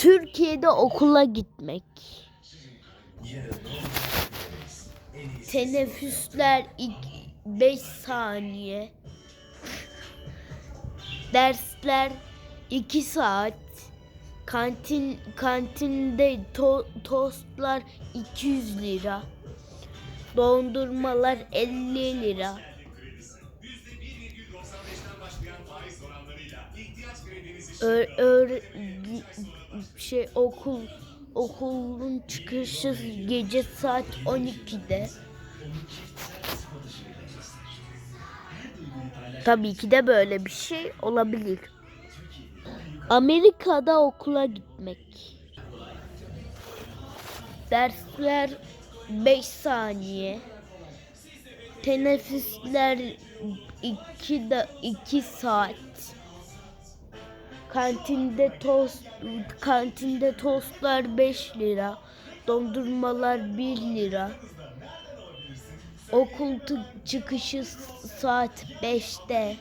Türkiye'de okula gitmek. Teneffüsler 5 saniye. Dersler 2 saat. Kantin kantinde to- tostlar 200 lira. Dondurmalar 50 lira. Ö- öğre- şey okul okulun çıkışı gece saat 12'de. Tabii ki de böyle bir şey olabilir. Amerika'da okula gitmek. Dersler 5 saniye. Teneffüsler 2 da 2 saat. Kantinde tost kantinde tostlar 5 lira. Dondurmalar 1 lira. Okul çıkışı saat 5'te.